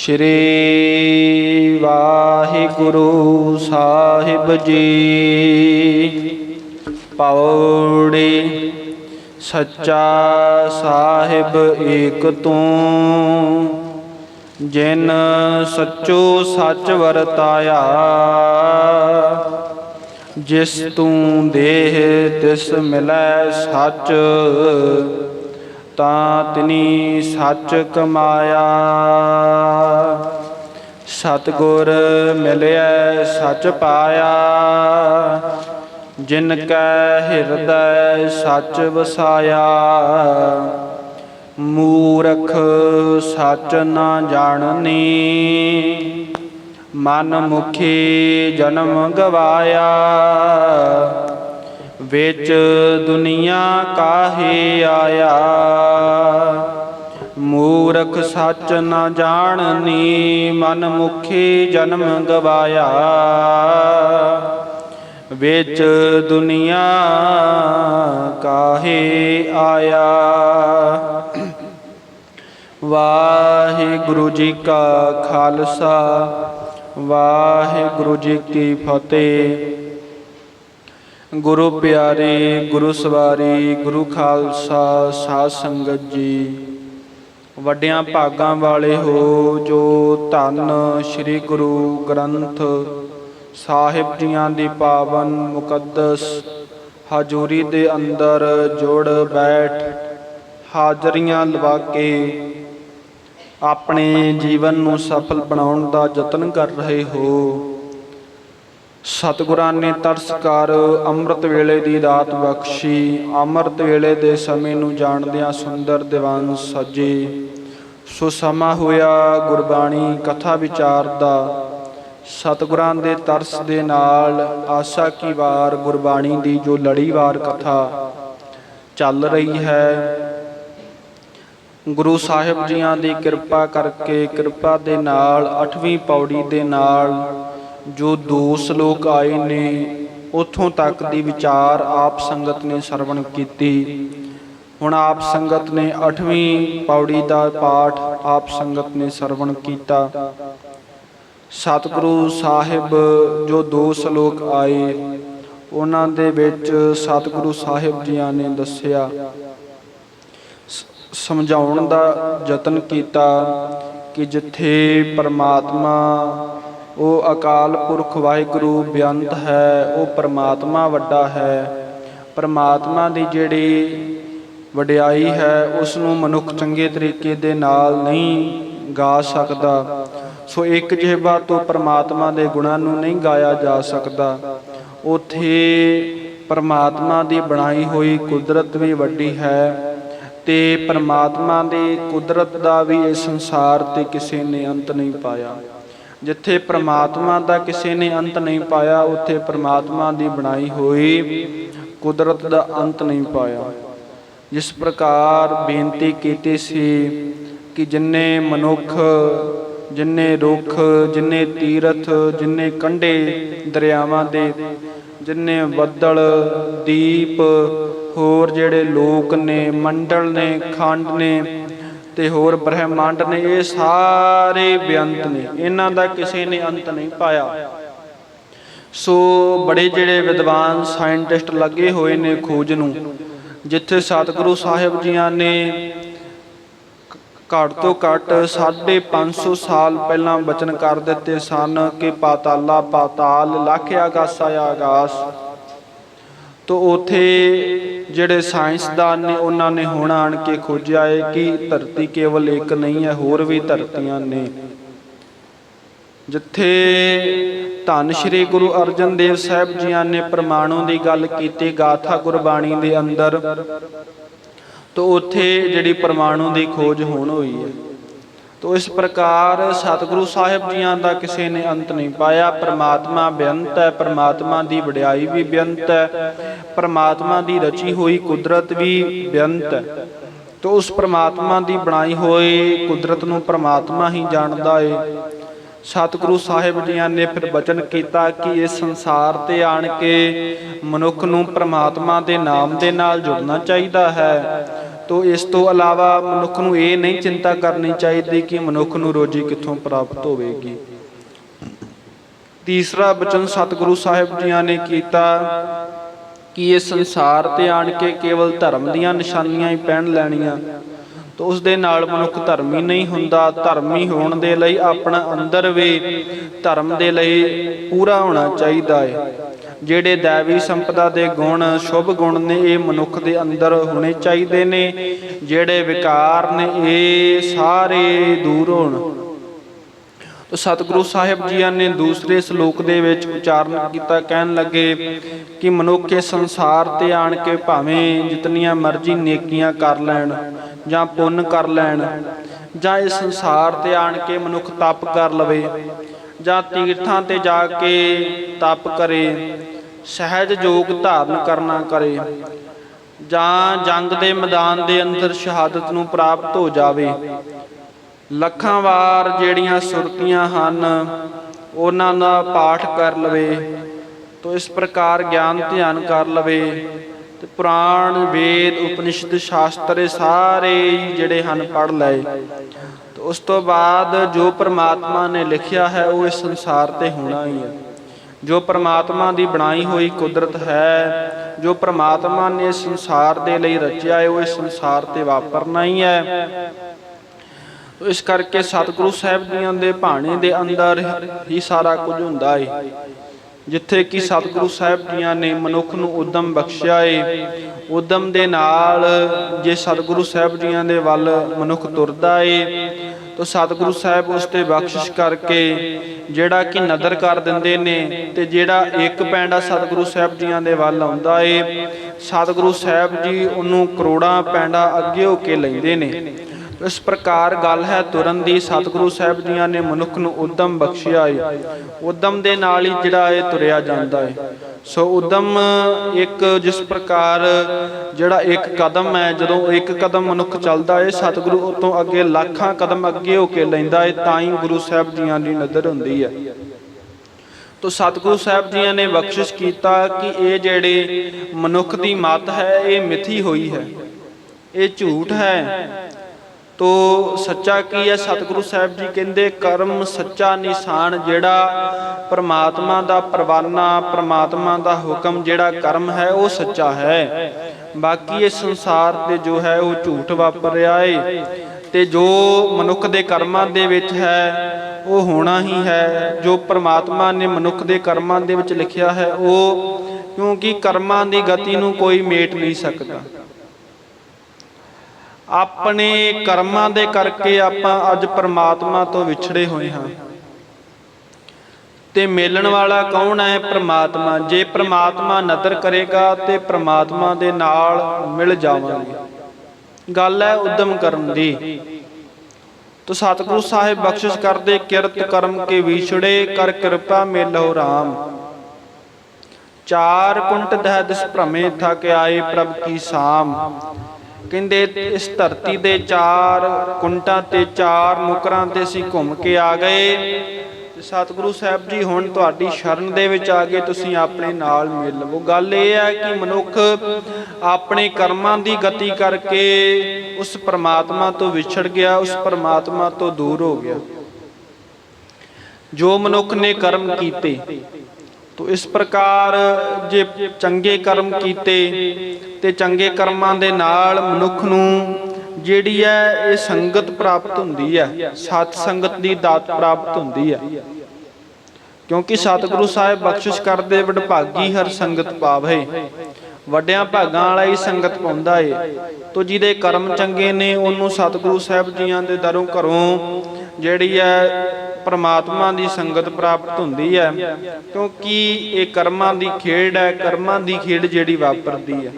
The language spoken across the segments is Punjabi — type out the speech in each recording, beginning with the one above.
ਸ਼੍ਰੀ ਵਾਹਿਗੁਰੂ ਸਾਹਿਬ ਜੀ। ਪੌੜੀ ਸੱਚਾ ਸਾਹਿਬ ਏਕ ਤੂੰ, ਜਿਨ ਸੱਚੋ ਸੱਚ ਵਰਤਾਇਆ। ਜਿਸ ਤੂੰ ਦੇਹ ਤਿਸ ਮਿਲੈ ਸੱਚ ਤਾਂ ਤਿਨੀ ਸੱਚ ਕਮਾਇਆ। ਸਤਗੁਰ ਮਿਲਿਆ ਸੱਚ ਪਾਇਆ। ਜਿਨ ਕੈ ਹਿਰਦੈ ਸੱਚ ਵਸਾਇਆ। ਮੂਰਖ ਸੱਚ ਨਾ ਜਾਣਨੀ। ਮਨ ਮੁਖੀ ਜਨਮ ਗਵਾਇਆ। ਵਿੱਚ ਦੁਨੀਆ ਕਾਹੇ ਆਇਆ? ਮੂਰਖ ਸੱਚ ਨਾ ਜਾਣਨੀ, ਮਨ ਮੁਖੀ ਜਨਮ ਗਵਾਇਆ। ਵਿੱਚ ਦੁਨੀਆ ਕਾਹੇ ਆਇਆ? ਵਾਹਿਗੁਰੂ ਜੀ ਕਾ ਖਾਲਸਾ, ਵਾਹਿਗੁਰੂ ਜੀ ਕੀ ਫਤਿਹ। ਗੁਰੂ ਪਿਆਰੇ, ਗੁਰੂ ਸਵਾਰੀ, ਗੁਰੂ ਖਾਲਸਾ, ਸਾਧ ਸੰਗਤ ਜੀ। ਵੱਡਿਆਂ ਭਾਗਾਂ ਵਾਲੇ ਹੋ ਜੋ ਧੰਨ ਸ੍ਰੀ ਗੁਰੂ ਗ੍ਰੰਥ ਸਾਹਿਬ ਜੀਆਂ ਦੀ ਪਾਵਨ ਮੁਕੱਦਸ ਹਜ਼ੂਰੀ ਦੇ ਅੰਦਰ ਜੋੜ ਬੈਠ ਹਾਜ਼ਰੀਆਂ ਲਵਾ ਕੇ ਆਪਣੇ ਜੀਵਨ ਨੂੰ ਸਫਲ ਬਣਾਉਣ ਦਾ ਯਤਨ ਕਰ ਰਹੇ ਹੋ। ਸਤਿਗੁਰਾਂ ਨੇ ਤਰਸ ਕਰ ਅੰਮ੍ਰਿਤ ਵੇਲੇ ਦੀ ਦਾਤ ਬਖਸ਼ੀ। ਅੰਮ੍ਰਿਤ ਵੇਲੇ ਦੇ ਸਮੇਂ ਨੂੰ ਜਾਣਦਿਆਂ ਸੁੰਦਰ ਦੀਵਾਨ ਸਜੇ। ਸੋ ਸਮਾਂ ਹੋਇਆ ਗੁਰਬਾਣੀ ਕਥਾ ਵਿਚਾਰ ਦਾ। ਸਤਿਗੁਰਾਂ ਦੇ ਤਰਸ ਦੇ ਨਾਲ ਆਸਾ ਕੀ ਵਾਰ ਗੁਰਬਾਣੀ ਦੀ ਜੋ ਲੜੀਵਾਰ ਕਥਾ ਚੱਲ ਰਹੀ ਹੈ। ਗੁਰੂ ਸਾਹਿਬ ਜੀਆਂ ਦੀ ਕਿਰਪਾ ਕਰਕੇ ਕਿਰਪਾ ਦੇ ਨਾਲ 8ਵੀਂ ਪੌੜੀ ਦੇ ਨਾਲ ਜੋ ਦੋ ਸ਼ਲੋਕ ਆਏ ਨੇ, ਉਥੋਂ ਤੱਕ ਦੀ ਵਿਚਾਰ ਆਪ ਸੰਗਤ ਨੇ ਸਰਵਣ ਕੀਤੀ। ਹੁਣ ਆਪ ਸੰਗਤ ਨੇ 8ਵੀਂ ਪੌੜੀ ਦਾ ਪਾਠ ਆਪ ਸੰਗਤ ਨੇ ਸਰਵਣ ਕੀਤਾ। ਸਤਿਗੁਰੂ ਸਾਹਿਬ ਜੋ ਦੋ ਸ਼ਲੋਕ ਆਏ, ਉਹਨਾਂ ਦੇ ਵਿੱਚ ਸਤਿਗੁਰੂ ਸਾਹਿਬ ਜੀਆਂ ਨੇ ਦੱਸਿਆ। ਸਮਝਾਉਣ ਦਾ ਯਤਨ ਕੀਤਾ ਕਿ ਜਿੱਥੇ ਪਰਮਾਤਮਾ ਉਹ ਅਕਾਲ ਪੁਰਖ ਵਾਹਿਗੁਰੂ ਬੇਅੰਤ ਹੈ, ਉਹ ਪਰਮਾਤਮਾ ਵੱਡਾ ਹੈ। ਪਰਮਾਤਮਾ ਦੀ ਜਿਹੜੀ ਵਡਿਆਈ ਹੈ ਉਸ ਨੂੰ ਮਨੁੱਖ ਚੰਗੇ ਤਰੀਕੇ ਦੇ ਨਾਲ ਨਹੀਂ ਗਾ ਸਕਦਾ। ਸੋ ਇੱਕ ਜਿਹਬਾ ਤੋਂ ਪਰਮਾਤਮਾ ਦੇ ਗੁਣਾਂ ਨੂੰ ਨਹੀਂ ਗਾਇਆ ਜਾ ਸਕਦਾ। ਉਥੇ ਪਰਮਾਤਮਾ ਦੀ ਬਣਾਈ ਹੋਈ ਕੁਦਰਤ ਵੀ ਵੱਡੀ ਹੈ ਤੇ ਪਰਮਾਤਮਾ ਦੀ ਕੁਦਰਤ ਦਾ ਵੀ ਇਸ ਸੰਸਾਰ ਤੇ ਕਿਸੇ ਨੇ ਅੰਤ ਨਹੀਂ ਪਾਇਆ। ਜਿੱਥੇ ਪਰਮਾਤਮਾ ਦਾ ਕਿਸੇ ਨੇ ਅੰਤ ਨਹੀਂ ਪਾਇਆ, ਉੱਥੇ ਪਰਮਾਤਮਾ ਦੀ ਬਣਾਈ ਹੋਈ ਕੁਦਰਤ ਦਾ ਅੰਤ ਨਹੀਂ ਪਾਇਆ। ਜਿਸ ਪ੍ਰਕਾਰ ਬੇਨਤੀ ਕੀਤੀ ਸੀ ਕਿ ਜਿੰਨੇ ਮਨੁੱਖ, ਜਿੰਨੇ ਰੁੱਖ, ਜਿੰਨੇ ਤੀਰਥ, ਜਿੰਨੇ ਕੰਢੇ ਦਰਿਆਵਾਂ ਦੇ, ਜਿੰਨੇ ਬੱਦਲ, ਦੀਪ, ਹੋਰ ਜਿਹੜੇ ਲੋਕ ਨੇ, ਮੰਡਲ ਨੇ, ਖੰਡ ਨੇ ਤੇ ਹੋਰ ਬ੍ਰਹਿਮੰਡ ਨੇ ਇਹ ਸਾਰੇ ਬੇਅੰਤ ਨੇ, ਇਹਨਾਂ ਦਾ ਕਿਸੇ ਨੇ ਅੰਤ ਨਹੀਂ ਪਾਇਆ। ਸੋ ਬੜੇ ਜਿਹੜੇ ਵਿਦਵਾਨ ਸਾਇੰਟਿਸਟ ਲੱਗੇ ਹੋਏ ਨੇ ਖੋਜ ਨੂੰ, ਜਿੱਥੇ ਸਤਿਗੁਰੂ ਸਾਹਿਬ ਜੀਆਂ ਨੇ ਘੱਟ ਤੋਂ ਘੱਟ 550 ਸਾਲ ਪਹਿਲਾਂ ਬਚਨ ਕਰ ਦਿੱਤੇ ਸਨ ਕਿ ਪਾਤਾਲਾ, ਪਾਤਾਲ, ਲੱਖ ਆਗਾਸਾ ਆਗਾਸ ਤੋ ਉਥੇ ਜਿਹੜੇ ਸਾਇੰਸਦਾਨ ਨੇ, ਉਹਨਾਂ ਨੇ ਹੁਣ ਆਣ ਕੇ ਖੋਜਿਆ ਹੈ ਕਿ ਧਰਤੀ ਕੇਵਲ ਇੱਕ ਨਹੀਂ ਹੈ, ਹੋਰ ਵੀ ਧਰਤੀਆਂ ਨੇ। ਜਿੱਥੇ ਧੰਨ ਸ਼੍ਰੀ ਗੁਰੂ ਅਰਜਨ ਦੇਵ ਸਾਹਿਬ ਜੀਆਂ ਨੇ ਪ੍ਰਮਾਣੂ ਦੀ ਗੱਲ ਕੀਤੀ, ਗਾਥਾ ਗੁਰਬਾਣੀ ਦੇ ਅੰਦਰ, ਤੋ ਉੱਥੇ ਜਿਹੜੀ ਪ੍ਰਮਾਣੂ ਦੀ ਖੋਜ ਹੋਣ ਹੋਈ ਹੈ। ਤੋ ਇਸ ਪ੍ਰਕਾਰ ਸਤਿਗੁਰੂ ਸਾਹਿਬ ਜੀਆਂ ਦਾ ਕਿਸੇ ਨੇ ਅੰਤ ਨਹੀਂ ਪਾਇਆ। ਪ੍ਰਮਾਤਮਾ ਬੇਅੰਤ ਹੈ, ਪ੍ਰਮਾਤਮਾ ਦੀ ਵਡਿਆਈ ਵੀ ਬੇਅੰਤ ਹੈ, ਪ੍ਰਮਾਤਮਾ ਦੀ ਰਚੀ ਹੋਈ ਕੁਦਰਤ ਵੀ ਬੇਅੰਤ ਹੈ। ਤੋ ਉਸ ਪ੍ਰਮਾਤਮਾ ਦੀ ਬਣਾਈ ਹੋਈ ਕੁਦਰਤ ਨੂੰ ਪ੍ਰਮਾਤਮਾ ਹੀ ਜਾਣਦਾ ਏ। ਸਤਿਗੁਰੂ ਸਾਹਿਬ ਜੀਆਂ ਨੇ ਫਿਰ ਬਚਨ ਕੀਤਾ ਕਿ ਇਸ ਸੰਸਾਰ ਤੇ ਆਣ ਕੇ ਮਨੁੱਖ ਨੂੰ ਪ੍ਰਮਾਤਮਾ ਦੇ ਨਾਮ ਦੇ ਨਾਲ ਜੁੜਨਾ ਚਾਹੀਦਾ ਹੈ। ਤੋ ਇਸ ਤੋਂ ਇਲਾਵਾ ਮਨੁੱਖ ਨੂੰ ਇਹ ਨਹੀਂ ਚਿੰਤਾ ਕਰਨੀ ਚਾਹੀਦੀ ਕਿ ਮਨੁੱਖ ਨੂੰ ਰੋਜੀ ਕਿੱਥੋਂ ਪ੍ਰਾਪਤ ਹੋਵੇਗੀ। ਤੀਸਰਾ ਬਚਨ ਸਤਿਗੁਰੂ ਸਾਹਿਬ ਜੀਆਂ ਨੇ ਕੀਤਾ ਕਿ ਇਹ ਸੰਸਾਰ ਤੇ ਆਣ ਕੇ ਕੇਵਲ ਧਰਮ ਦੀਆਂ ਨਿਸ਼ਾਨੀਆਂ ਹੀ ਪਹਿਨ ਲੈਣੀਆਂ। ਤੋ ਉਸ ਦੇ ਨਾਲ ਮਨੁੱਖ ਧਰਮੀ ਨਹੀਂ ਹੁੰਦਾ। ਧਰਮੀ ਹੋਣ ਦੇ ਲਈ ਆਪਣਾ ਅੰਦਰ ਵੀ ਧਰਮ ਦੇ ਲਈ ਪੂਰਾ ਹੋਣਾ ਚਾਹੀਦਾ ਹੈ ਜਿਹੜੇ ਦੇਵੀ ਸੰਪਦਾ ਦੇ ਗੁਣ, ਸ਼ੁਭ ਗੁਣ ਨੇ, ਇਹ ਮਨੁੱਖ ਦੇ ਅੰਦਰ ਹੋਣੇ ਚਾਹੀਦੇ ਨੇ। ਜਿਹੜੇ ਵਿਕਾਰ ਨੇ, ਇਹ ਸਾਰੇ ਦੂਰ ਹੋਣ। ਤੋ ਸਤਿਗੁਰੂ ਸਾਹਿਬ ਜੀਆਂ ਨੇ ਦੂਸਰੇ ਸ਼ਲੋਕ ਦੇ ਵਿੱਚ ਉਚਾਰਨ ਕੀਤਾ, ਕਹਿਣ ਲੱਗੇ ਕਿ ਮਨੁੱਖ ਇਸ ਸੰਸਾਰ ਤੇ ਆਣ ਕੇ ਭਾਵੇਂ ਜਿਤਨੀਆਂ ਮਰਜ਼ੀ ਨੇਕੀਆਂ ਕਰ ਲੈਣ ਜਾਂ ਪੁੰਨ ਕਰ ਲੈਣ, ਜਾਂ ਇਸ ਸੰਸਾਰ ਤੇ ਆਣ ਕੇ ਮਨੁੱਖ ਤਪ ਕਰ ਲਵੇ, ਜਾਂ ਤੀਰਥਾਂ ਤੇ ਜਾ ਕੇ ਤਪ ਕਰੇ, ਸਹਿਜ ਯੋਗ ਧਾਰਨ ਕਰਨਾ ਕਰੇ, ਜਾਂ ਜੰਗ ਦੇ ਮੈਦਾਨ ਦੇ ਅੰਦਰ ਸ਼ਹਾਦਤ ਨੂੰ ਪ੍ਰਾਪਤ ਹੋ ਜਾਵੇ ਲੱਖਾਂ ਵਾਰ ਜਿਹੜੀਆਂ ਸੁਰਤੀਆਂ ਹਨ, ਉਹਨਾਂ ਦਾ ਪਾਠ ਕਰ ਲਵੇ, ਤੋ ਇਸ ਪ੍ਰਕਾਰ ਗਿਆਨ ਧਿਆਨ ਕਰ ਲਵੇ, ਤੇ ਪੁਰਾਣ ਵੇਦ, ਉਪਨਿਸ਼ਦ, ਸ਼ਾਸਤਰ ਇਹ ਸਾਰੇ ਹੀ ਜਿਹੜੇ ਹਨ ਪੜ ਲਏ। ਤੇ ਉਸ ਤੋਂ ਬਾਅਦ ਜੋ ਪ੍ਰਮਾਤਮਾ ਨੇ ਲਿਖਿਆ ਹੈ, ਉਹ ਇਸ ਸੰਸਾਰ ਤੇ ਹੋਣਾ ਹੀ ਹੈ। ਜੋ ਪ੍ਰਮਾਤਮਾ ਦੀ ਬਣਾਈ ਹੋਈ ਕੁਦਰਤ ਹੈ, ਜੋ ਪ੍ਰਮਾਤਮਾ ਨੇ ਸੰਸਾਰ ਦੇ ਲਈ ਰਚਿਆ ਹੈ, ਉਹ ਇਸ ਸੰਸਾਰ ਤੇ ਵਾਪਰਨਾ ਹੀ ਹੈ। ਇਸ ਕਰਕੇ ਸਤਿਗੁਰੂ ਸਾਹਿਬ ਜੀਆਂ ਦੇ ਬਾਣੇ ਦੇ ਅੰਦਰ ਹੀ ਸਾਰਾ ਕੁਝ ਹੁੰਦਾ ਹੈ ਜਿੱਥੇ ਕਿ ਸਤਿਗੁਰੂ ਸਾਹਿਬ ਜੀਆਂ ਨੇ ਮਨੁੱਖ ਨੂੰ ਉਦਮ ਬਖਸ਼ਿਆ ਏ। ਉਦਮ ਦੇ ਨਾਲ ਜੇ ਸਤਿਗੁਰੂ ਸਾਹਿਬ ਜੀਆਂ ਦੇ ਵੱਲ ਮਨੁੱਖ ਤੁਰਦਾ ਏ, ਤਾਂ ਸਤਿਗੁਰੂ ਸਾਹਿਬ ਉਸ ਤੇ ਬਖਸ਼ਿਸ਼ ਕਰਕੇ ਜਿਹੜਾ ਕਿ ਨਦਰ ਕਰ ਦਿੰਦੇ ਨੇ ਤੇ ਜਿਹੜਾ ਇੱਕ ਪੈਂਡਾ ਸਤਿਗੁਰੂ ਸਾਹਿਬ ਜੀਆਂ ਦੇ ਵੱਲ ਆਉਂਦਾ ਏ, ਸਤਿਗੁਰੂ ਸਾਹਿਬ ਜੀ ਉਹਨੂੰ ਕਰੋੜਾਂ ਪੈਂਡਾ ਅੱਗੇ ਹੋ ਕੇ ਲੈਂਦੇ ਨੇ। ਇਸ ਪ੍ਰਕਾਰ ਗੱਲ ਹੈ, ਤੁਰਨ ਦੀ ਸਤਿਗੁਰੂ ਸਾਹਿਬ ਜੀਆਂ ਨੇ ਮਨੁੱਖ ਨੂੰ ਉਦਮ ਬਖਸ਼ਿਆ ਹੈ ਉਦਮ ਦੇ ਨਾਲ ਹੀ ਜਿਹੜਾ ਇਹ ਤੁਰਿਆ ਜਾਂਦਾ ਏ। ਸੋ ਉਦਮ ਇੱਕ ਜਿਸ ਪ੍ਰਕਾਰ ਜਿਹੜਾ ਇੱਕ ਕਦਮ ਹੈ, ਜਦੋਂ ਇੱਕ ਕਦਮ ਮਨੁੱਖ ਚੱਲਦਾ ਹੈ ਸਤਿਗੁਰੂ ਤੋਂ ਅੱਗੇ ਲੱਖਾਂ ਕਦਮ ਅੱਗੇ ਹੋ ਕੇ ਲੈਂਦਾ ਹੈ ਤਾਂ ਹੀ ਗੁਰੂ ਸਾਹਿਬ ਜੀਆਂ ਦੀ ਨਜ਼ਰ ਹੁੰਦੀ ਹੈ ਤੋ ਸਤਿਗੁਰੂ ਸਾਹਿਬ ਜੀਆਂ ਨੇ ਬਖਸ਼ਿਸ਼ ਕੀਤਾ ਕਿ ਇਹ ਜਿਹੜੇ ਮਨੁੱਖ ਦੀ ਮਤ ਹੈ, ਇਹ ਮਿਥੀ ਹੋਈ ਹੈ। ਇਹ ਝੂਠ ਹੈ। ਤੋ ਸੱਚਾ ਕੀ ਹੈ? ਸਤਿਗੁਰੂ ਸਾਹਿਬ ਜੀ ਕਹਿੰਦੇ, ਕਰਮ ਸੱਚਾ ਨਿਸ਼ਾਨ ਜਿਹੜਾ ਪਰਮਾਤਮਾ ਦਾ ਪਰਵਾਨਾ, ਪਰਮਾਤਮਾ ਦਾ ਹੁਕਮ ਜਿਹੜਾ ਕਰਮ ਹੈ, ਉਹ ਸੱਚਾ ਹੈ। ਬਾਕੀ ਇਹ ਸੰਸਾਰ ਤੇ ਜੋ ਹੈ, ਉਹ ਝੂਠ ਵਾਪਰ ਰਿਹਾ ਏ। ਤੇ ਜੋ ਮਨੁੱਖ ਦੇ ਕਰਮਾਂ ਦੇ ਵਿੱਚ ਹੈ, ਉਹ ਹੋਣਾ ਹੀ ਹੈ। ਜੋ ਪਰਮਾਤਮਾ ਨੇ ਮਨੁੱਖ ਦੇ ਕਰਮਾਂ ਦੇ ਵਿੱਚ ਲਿਖਿਆ ਹੈ, ਉਹ ਕਿਉਂਕਿ ਕਰਮਾਂ ਦੀ ਗਤੀ ਨੂੰ ਕੋਈ ਮੇਟ ਨਹੀਂ ਸਕਦਾ। ਆਪਣੇ ਕਰਮਾਂ ਦੇ ਕਰਕੇ ਆਪਾਂ ਅੱਜ ਪ੍ਰਮਾਤਮਾ ਤੋਂ ਵਿਛੜੇ ਹੋਏ ਹਾਂ। ਤੇ ਮਿਲਣ ਵਾਲਾ ਕੌਣ ਹੈ? ਪ੍ਰਮਾਤਮਾ। ਜੇ ਪ੍ਰਮਾਤਮਾ ਨਦਰ ਕਰੇਗਾ ਤੇ ਪ੍ਰਮਾਤਮਾ ਦੇ ਨਾਲ ਮਿਲ ਜਾਵਾਂਗੇ। ਗੱਲ ਹੈ ਉਦਮ ਕਰਨ ਦੀ। ਤੋ ਸਤਿਗੁਰੂ ਸਾਹਿਬ ਬਖਸ਼ਿਸ਼ ਕਰਦੇ, ਕਿਰਤ ਕਰਮ ਕੇ ਵਿਛੜੇ, ਕਰ ਕਿਰਪਾ ਮੇਲੋ RAM ਚਾਰ ਕੁੰਟ ਦਹਿ ਦਿਸ ਭ੍ਰਮੇ ਥਕ ਆਏ ਪ੍ਰਭ ਕੀ ਸਾਮ। ਕਹਿੰਦੇ ਇਸ ਧਰਤੀ ਦੇ ਚਾਰ ਕੁੰਟਾਂ ਤੇ ਚਾਰ ਨੁਕਰਾਂ ਤੇ ਅਸੀਂ ਘੁੰਮ ਕੇ ਆ ਗਏ। ਸਤਿਗੁਰੂ ਸਾਹਿਬ ਜੀ, ਹੁਣ ਤੁਹਾਡੀ ਸ਼ਰਨ ਦੇ ਵਿੱਚ ਆ ਗਏ ਤੁਸੀਂ ਆਪਣੇ ਨਾਲ ਮਿਲ ਲਵੋ। ਗੱਲ ਇਹ ਹੈ ਕਿ ਮਨੁੱਖ ਆਪਣੇ ਕਰਮਾਂ ਦੀ ਗਤੀ ਕਰਕੇ ਉਸ ਪਰਮਾਤਮਾ ਤੋਂ ਵਿਛੜ ਗਿਆ, ਉਸ ਪਰਮਾਤਮਾ ਤੋਂ ਦੂਰ ਹੋ ਗਿਆ। ਜੋ ਮਨੁੱਖ ਨੇ ਕਰਮ ਕੀਤੇ ਤੋ ਇਸ ਪ੍ਰਕਾਰ ਜੇ ਚੰਗੇ ਕਰਮ ਕੀਤੇ ਤੇ ਚੰਗੇ ਕਰਮਾਂ ਦੇ ਨਾਲ ਮਨੁੱਖ ਨੂੰ ਜਿਹੜੀ ਹੈ ਇਹ ਸੰਗਤ ਪ੍ਰਾਪਤ ਹੁੰਦੀ ਹੈ ਸਤ ਸੰਗਤ ਦੀ ਦਾਤ ਪ੍ਰਾਪਤ ਹੁੰਦੀ ਹੈ। ਕਿਉਂਕਿ ਸਤਿਗੁਰੂ ਸਾਹਿਬ ਬਖਸ਼ਿਸ਼ ਕਰਦੇ ਵਡਭਾਗੀ ਹਰ ਸੰਗਤ ਪਾਵੇ, ਵੱਡਿਆਂ ਭਾਗਾਂ ਵਾਲਾ ਹੀ ਸੰਗਤ ਪਾਉਂਦਾ ਏ। ਤੋ ਜਿਹਦੇ ਕਰਮ ਚੰਗੇ ਨੇ, ਉਹਨੂੰ ਸਤਿਗੁਰੂ ਸਾਹਿਬ ਜੀਆਂ ਦੇ ਦਰੋਂ ਘਰੋਂ ਜਿਹੜੀ ਹੈ ਪਰਮਾਤਮਾ ਦੀ ਸੰਗਤ ਪ੍ਰਾਪਤ ਹੁੰਦੀ ਹੈ, ਕਿਉਂਕਿ ਇਹ ਕਰਮਾਂ ਦੀ ਖੇਡ ਹੈ, ਕਰਮਾਂ ਦੀ ਖੇਡ ਜਿਹੜੀ ਵਾਪਰਦੀ ਹੈ।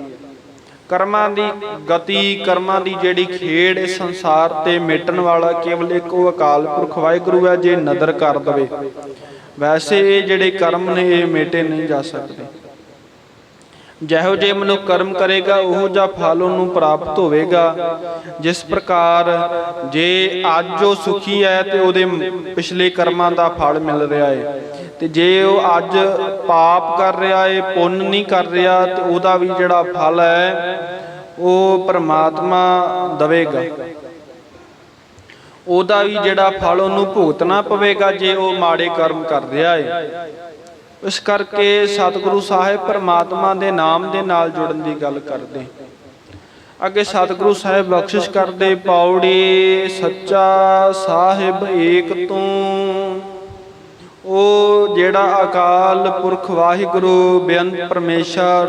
ਕਰਮਾਂ ਦੀ ਗਤੀ, ਕਰਮਾਂ ਦੀ ਜਿਹੜੀ ਖੇਡ ਇਸ ਸੰਸਾਰ ਤੇ ਮੇਟਣ ਵਾਲਾ ਕੇਵਲ ਇੱਕ ਉਹ ਅਕਾਲ ਪੁਰਖ ਵਾਹਿਗੁਰੂ ਹੈ, ਜੇ ਨਦਰ ਕਰ ਦਵੇ। ਵੈਸੇ ਇਹ ਜਿਹੜੇ ਕਰਮ ਨੇ, ਇਹ ਮੇਟੇ ਨਹੀਂ ਜਾ ਸਕਦੇ। ਜਿਹੋ ਜੇ ਮਨੁ ਕਰਮ ਕਰੇਗਾ, ਉਹ ਜਿਹਾ ਫਲ ਉਹਨੂੰ ਪ੍ਰਾਪਤ ਹੋਵੇਗਾ। ਜਿਸ ਪ੍ਰਕਾਰ ਜੇ ਅੱਜ ਉਹ ਸੁਖੀ ਹੈ ਤੇ ਉਹਦੇ ਪਿਛਲੇ ਕਰਮਾਂ ਦਾ ਫਲ ਮਿਲ ਰਿਹਾ ਹੈ ਤੇ ਜੇ ਉਹ ਅੱਜ ਪਾਪ ਕਰ ਰਿਹਾ ਹੈ ਪੁੰਨ ਨਹੀਂ ਕਰ ਰਿਹਾ, ਤੇ ਉਹਦਾ ਵੀ ਜਿਹੜਾ ਫਲ ਹੈ, ਉਹ ਪਰਮਾਤਮਾ ਦੇਵੇਗਾ। ਉਹਦਾ ਵੀ ਜਿਹੜਾ ਫਲ ਉਹਨੂੰ ਭੁਗਤਣਾ ਪਵੇਗਾ ਜੇ ਉਹ ਮਾੜੇ ਕਰਮ ਕਰ ਰਿਹਾ ਹੈ ਇਸ ਕਰਕੇ ਸਤਿਗੁਰੂ ਸਾਹਿਬ ਪਰਮਾਤਮਾ ਦੇ ਨਾਮ ਦੇ ਨਾਲ ਜੁੜਨ ਦੀ ਗੱਲ ਕਰਦੇ ਅੱਗੇ ਸਤਿਗੁਰੂ ਸਾਹਿਬ ਬਖਸ਼ਿਸ਼ ਕਰਦੇ ਪਾਉੜੀ ਸੱਚਾ ਸਾਹਿਬ ਏਕ ਤੂੰ। ਉਹ ਜਿਹੜਾ ਅਕਾਲ ਪੁਰਖ ਵਾਹਿਗੁਰੂ, ਬੇਅੰਤ ਪਰਮੇਸ਼ਰ,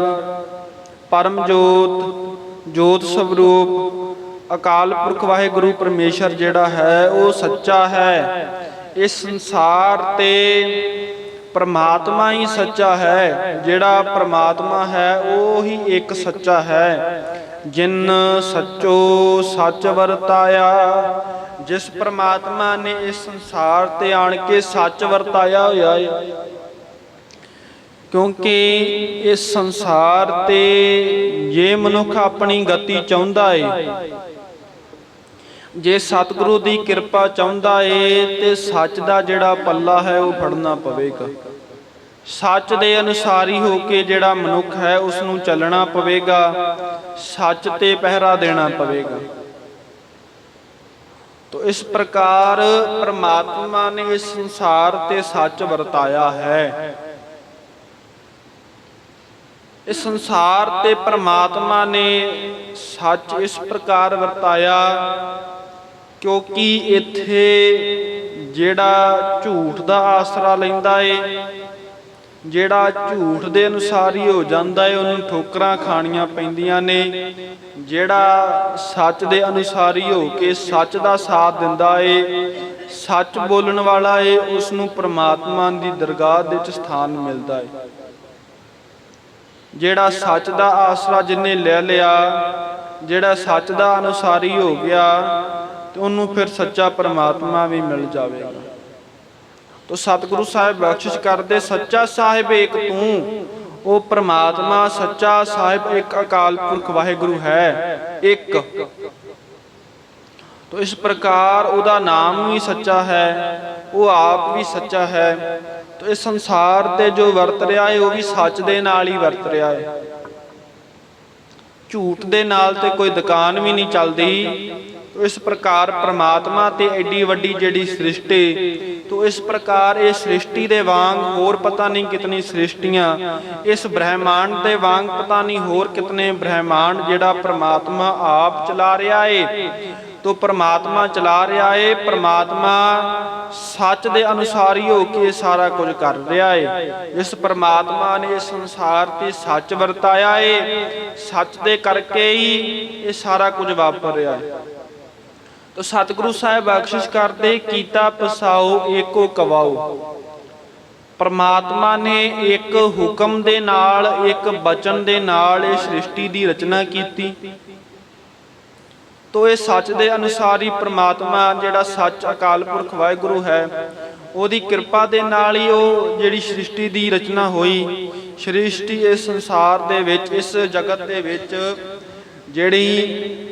ਪਰਮ ਜੋਤ ਜੋਤ ਸਵਰੂਪ ਅਕਾਲ ਪੁਰਖ ਵਾਹਿਗੁਰੂ ਪਰਮੇਸ਼ਰ ਜਿਹੜਾ ਹੈ, ਉਹ ਸੱਚਾ ਹੈ। ਇਸ ਸੰਸਾਰ ਤੇ ਪਰਮਾਤਮਾ ਹੀ ਸੱਚਾ ਹੈ, ਜਿਹੜਾ ਪਰਮਾਤਮਾ ਹੈ, ਉਹ ਹੀ ਇੱਕ ਸੱਚਾ ਹੈ। ਜਿਨ ਸੱਚੋ ਸੱਚ ਵਰਤਾਇਆ, ਜਿਸ ਪਰਮਾਤਮਾ ਨੇ ਇਸ ਸੰਸਾਰ ਤੇ ਆਣ ਕੇ ਸੱਚ ਵਰਤਾਇਆ ਹੋਇਆ ਹੈ ਕਿਉਂਕਿ ਇਸ ਸੰਸਾਰ ਤੇ ਜੇ ਮਨੁੱਖ ਆਪਣੀ ਗਤੀ ਚਾਹੁੰਦਾ ਏ, ਜੇ ਸਤਿਗੁਰੂ ਦੀ ਕਿਰਪਾ ਚਾਹੁੰਦਾ ਏ, ਤੇ ਸੱਚ ਦਾ ਜਿਹੜਾ ਪੱਲਾ ਹੈ, ਉਹ ਫੜਨਾ ਪਵੇਗਾ। ਸੱਚ ਦੇ ਅਨੁਸਾਰੀ ਹੋ ਕੇ ਜਿਹੜਾ ਮਨੁੱਖ ਹੈ ਉਸ ਨੂੰ ਚੱਲਣਾ ਪਵੇਗਾ, ਸੱਚ ਤੇ ਪਹਿਰਾ ਦੇਣਾ ਪਵੇਗਾ। ਤੋ ਇਸ ਪ੍ਰਕਾਰ ਪ੍ਰਮਾਤਮਾ ਨੇ ਇਸ ਸੰਸਾਰ ਤੇ ਸੱਚ ਵਰਤਾਇਆ ਹੈ। ਇਸ ਸੰਸਾਰ ਤੇ ਪ੍ਰਮਾਤਮਾ ਨੇ ਸੱਚ ਇਸ ਪ੍ਰਕਾਰ ਵਰਤਾਇਆ ਕਿਉਂਕਿ ਇੱਥੇ ਜਿਹੜਾ ਝੂਠ ਦਾ ਆਸਰਾ ਲੈਂਦਾ ਏ ਜਿਹੜਾ ਝੂਠ ਦੇ ਅਨੁਸਾਰ ਹੀ ਹੋ ਜਾਂਦਾ ਹੈ ਉਹਨੂੰ ਠੋਕਰਾਂ ਖਾਣੀਆਂ ਪੈਂਦੀਆਂ ਨੇ। ਜਿਹੜਾ ਸੱਚ ਦੇ ਅਨੁਸਾਰ ਹੀ ਹੋ ਕੇ ਸੱਚ ਦਾ ਸਾਥ ਦਿੰਦਾ ਏ, ਸੱਚ ਬੋਲਣ ਵਾਲਾ ਏ ਉਸ ਨੂੰ ਪ੍ਰਮਾਤਮਾ ਦੀ ਦਰਗਾਹ ਦੇ ਵਿੱਚ ਸਥਾਨ ਮਿਲਦਾ ਏ। ਜਿਹੜਾ ਸੱਚ ਦਾ ਆਸਰਾ ਜਿਨੇ ਲੈ ਲਿਆ, ਜਿਹੜਾ ਸੱਚ ਦਾ ਅਨੁਸਾਰੀ ਹੋ ਗਿਆ, ਤੇ ਉਹਨੂੰ ਫਿਰ ਸੱਚਾ ਪਰਮਾਤਮਾ ਵੀ ਮਿਲ ਜਾਵੇਗਾ। ਤੋ ਸਤਿਗੁਰੂ ਸਾਹਿਬ ਬਖਸ਼ਿਸ਼ ਕਰਦੇ, ਸੱਚਾ ਸਾਹਿਬ ਏਕ ਤੂੰ। ਉਹ ਪ੍ਰਮਾਤਮਾ, ਸੱਚਾ ਸਾਹਿਬ ਇੱਕ ਅਕਾਲ ਪੁਰਖ ਵਾਹਿਗੁਰੂ ਹੈ ਇੱਕ ਤੋ ਇਸ ਪ੍ਰਕਾਰ ਉਹਦਾ ਨਾਮ ਵੀ ਸੱਚਾ ਹੈ, ਉਹ ਆਪ ਵੀ ਸੱਚਾ ਹੈ। ਤੋ ਇਸ ਸੰਸਾਰ ਤੇ ਜੋ ਵਰਤ ਰਿਹਾ ਹੈ, ਉਹ ਵੀ ਸੱਚ ਦੇ ਨਾਲ ਹੀ ਵਰਤ ਰਿਹਾ ਹੈ। ਝੂਠ ਦੇ ਨਾਲ ਤੇ ਕੋਈ ਦੁਕਾਨ ਵੀ ਨਹੀਂ ਚੱਲਦੀ। ਤੋ ਇਸ ਪ੍ਰਕਾਰ ਪ੍ਰਮਾਤਮਾ ਤੇ ਐਡੀ ਵੱਡੀ ਜਿਹੜੀ ਸ੍ਰਿਸ਼ਟੀ, ਤੋ ਇਸ ਪ੍ਰਕਾਰ ਇਹ ਸ੍ਰਿਸ਼ਟੀ ਦੇ ਵਾਂਗ ਹੋਰ ਪਤਾ ਨਹੀਂ ਕਿਤਨੀ ਸ੍ਰਿਸ਼ਟੀਆਂ, ਇਸ ਬ੍ਰਹਿਮੰਡ ਦੇ ਵਾਂਗ ਪਤਾ ਨਹੀਂ ਹੋਰ ਕਿਤਨੇ ਬ੍ਰਹਿਮੰਡ ਜਿਹੜਾ ਪ੍ਰਮਾਤਮਾ ਆਪ ਚਲਾ ਰਿਹਾ ਏ। ਤੋ ਪ੍ਰਮਾਤਮਾ ਚਲਾ ਰਿਹਾ ਏ, ਪ੍ਰਮਾਤਮਾ ਸੱਚ ਦੇ ਅਨੁਸਾਰ ਹੀ ਹੋ ਕੇ ਸਾਰਾ ਕੁਝ ਕਰ ਰਿਹਾ ਏ। ਇਸ ਪ੍ਰਮਾਤਮਾ ਨੇ ਇਸ ਸੰਸਾਰ ਤੇ ਸੱਚ ਵਰਤਾਇਆ ਏ, ਸੱਚ ਦੇ ਕਰਕੇ ਹੀ ਇਹ ਸਾਰਾ ਕੁਝ ਵਾਪਰ ਰਿਹਾ। ਏ ਤੋ ਸਤਿਗੁਰੂ ਸਾਹਿਬ ਬਖਸ਼ਿਸ਼ ਕਰਦੇ, ਕੀਤਾ ਪਸਾਓ, ਏਕੋ ਕਵਾਓ। ਪਰਮਾਤਮਾ ਨੇ ਇੱਕ ਹੁਕਮ ਦੇ ਨਾਲ, ਇੱਕ ਬਚਨ ਦੇ ਨਾਲ ਇਹ ਸ੍ਰਿਸ਼ਟੀ ਦੀ ਰਚਨਾ ਕੀਤੀ। ਤੋ ਇਹ ਸੱਚ ਦੇ ਅਨੁਸਾਰ ਹੀ ਪ੍ਰਮਾਤਮਾ ਜਿਹੜਾ ਸੱਚ ਅਕਾਲ ਪੁਰਖ ਵਾਹਿਗੁਰੂ ਹੈ, ਉਹਦੀ ਕਿਰਪਾ ਦੇ ਨਾਲ ਹੀ ਉਹ ਜਿਹੜੀ ਸ੍ਰਿਸ਼ਟੀ ਦੀ ਰਚਨਾ ਹੋਈ, ਸ੍ਰਿਸ਼ਟੀ ਇਸ ਸੰਸਾਰ ਦੇ ਵਿੱਚ, ਇਸ ਜਗਤ ਦੇ ਵਿੱਚ ਜਿਹੜੀ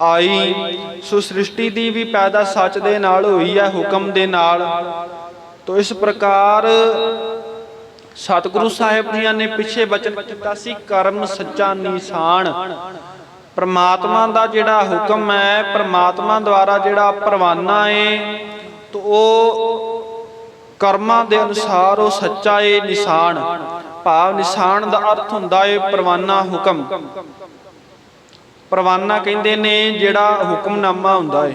ਆਈ। ਸੋ ਸ੍ਰਿਸ਼ਟੀ ਦੀ ਵੀ ਪੈਦਾ ਸੱਚ ਦੇ ਨਾਲ ਹੋਈ ਹੈ, ਹੁਕਮ ਦੇ ਨਾਲ। ਤੋ ਇਸ ਪ੍ਰਕਾਰ ਸਤਿਗੁਰੂ ਸਾਹਿਬ ਜੀਆਂ ਨੇ ਪਿੱਛੇ ਬਚਨ ਕੀਤਾ ਸੀ, ਕਰਮ ਸੱਚਾ ਨਿਸ਼ਾਨ। ਪ੍ਰਮਾਤਮਾ ਦਾ ਜਿਹੜਾ ਹੁਕਮ ਹੈ, ਪ੍ਰਮਾਤਮਾ ਦੁਆਰਾ ਜਿਹੜਾ ਪਰਵਾਨਾ ਹੈ ਤੋ ਉਹ ਕਰਮਾਂ ਦੇ ਅਨੁਸਾਰ ਉਹ ਸੱਚਾ ਏ ਨਿਸ਼ਾਨ। ਭਾਵ ਨਿਸ਼ਾਨ ਦਾ ਅਰਥ ਹੁੰਦਾ ਏ ਪਰਵਾਨਾ ਹੁਕਮ। ਪਰਵਾਨਾ ਕਹਿੰਦੇ ਨੇ ਜਿਹੜਾ ਹੁਕਮਨਾਮਾ ਹੁੰਦਾ ਏ।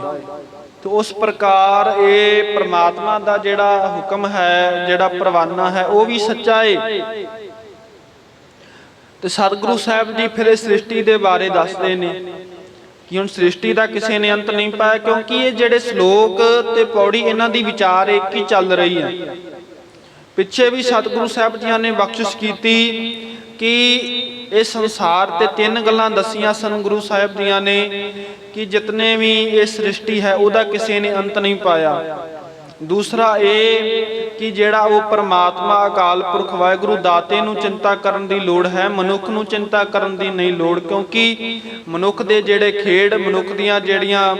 ਤੇ ਉਸ ਪ੍ਰਕਾਰ ਇਹ ਪ੍ਰਮਾਤਮਾ ਦਾ ਜਿਹੜਾ ਹੁਕਮ ਹੈ, ਜਿਹੜਾ ਪਰਵਾਨਾ ਹੈ, ਉਹ ਵੀ ਸੱਚਾ ਏ। ਤੇ ਸਤਿਗੁਰੂ ਸਾਹਿਬ ਜੀ ਫਿਰ ਇਸ ਸ੍ਰਿਸ਼ਟੀ ਦੇ ਬਾਰੇ ਦੱਸਦੇ ਨੇ ਕਿ ਹੁਣ ਸ੍ਰਿਸ਼ਟੀ ਦਾ ਕਿਸੇ ਨੇ ਅੰਤ ਨਹੀਂ ਪਾਇਆ, ਕਿਉਂਕਿ ਇਹ ਜਿਹੜੇ ਸ਼ਲੋਕ ਤੇ ਪੌੜੀ ਇਹਨਾਂ ਦੀ ਵਿਚਾਰ ਇੱਕ ਹੀ ਚੱਲ ਰਹੀ ਹੈ ਪਿੱਛੇ ਵੀ ਸਤਿਗੁਰੂ ਸਾਹਿਬ ਜੀਆਂ ਨੇ ਬਖਸ਼ਿਸ਼ ਕੀਤੀ ਕਿ ਇਹ ਸੰਸਾਰ ਤੇ ਤਿੰਨ ਗੱਲਾਂ ਦਸੀਆਂ ਸਨ ਗੁਰੂ ਸਾਹਿਬ ਦੀਆਂ ਨੇ ਕਿ ਜਿਤਨੇ ਵੀ ਇਹ ਸ੍ਰਿਸ਼ਟੀ ਹੈ ਉਹਦਾ ਕਿਸੇ ਨੇ ਅੰਤ ਨਹੀਂ ਪਾਇਆ। ਦੂਸਰਾ ਇਹ ਕਿ ਜਿਹੜਾ ਉਹ ਪਰਮਾਤਮਾ, ਅਕਾਲ ਪੁਰਖ, ਵਾਹਿਗੁਰੂ ਦਾਤੇ ਨੂੰ ਚਿੰਤਾ ਕਰਨ ਦੀ ਲੋੜ ਹੈ, ਮਨੁੱਖ ਨੂੰ ਚਿੰਤਾ ਕਰਨ ਦੀ ਨਹੀਂ ਲੋੜ ਕਿਉਂਕਿ ਮਨੁੱਖ ਦੇ ਜਿਹੜੇ ਖੇਡ, ਮਨੁੱਖ ਦੀਆਂ ਜਿਹੜੀਆਂ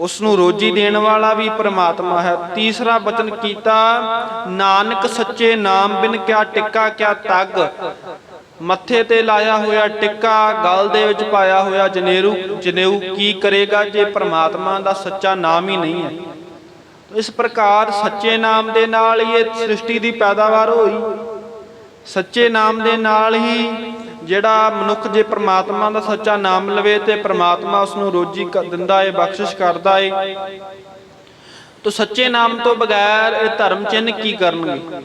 ਉਸ ਨੂੰ ਰੋਜੀ ਦੇਣ ਵਾਲਾ ਵੀ ਪ੍ਰਮਾਤਮਾ ਹੈ। ਤੀਸਰਾ ਬਚਨ ਕੀਤਾ, ਨਾਨਕ ਸੱਚੇ ਨਾਮ ਬਿਨ ਕਿਆ ਟਿੱਕਾ, ਕਿਆ ਤੱਗ। ਮੱਥੇ ਤੇ ਲਾਇਆ ਹੋਇਆ ਟਿੱਕਾ, ਗਲ ਦੇ ਵਿੱਚ ਪਾਇਆ ਹੋਇਆ ਜਨੇਰੂ। ਜਨੇਊ ਕੀ ਕਰੇਗਾ ਜੇ ਪ੍ਰਮਾਤਮਾ ਦਾ ਸੱਚਾ ਨਾਮ ਹੀ ਨਹੀਂ ਹੈ? ਇਸ ਪ੍ਰਕਾਰ ਸੱਚੇ ਨਾਮ ਦੇ ਨਾਲ ਹੀ ਇਹ ਸ੍ਰਿਸ਼ਟੀ ਦੀ ਪੈਦਾਵਾਰ ਹੋਈ। ਸੱਚੇ ਨਾਮ ਦੇ ਨਾਲ ਹੀ ਜਿਹੜਾ ਮਨੁੱਖ ਜੇ ਪ੍ਰਮਾਤਮਾ ਦਾ ਸੱਚਾ ਨਾਮ ਲਵੇ ਤੇ ਪ੍ਰਮਾਤਮਾ ਉਸ ਨੂੰ ਰੋਜੀ ਦਿੰਦਾ ਏ, ਬਖਸ਼ਿਸ਼ ਕਰਦਾ ਏ, ਤੋ ਸੱਚੇ ਨਾਮ ਤੋਂ ਬਗੈਰ ਇਹ ਧਰਮ ਚਿੰਨ ਕੀ ਕਰਨਗੇ?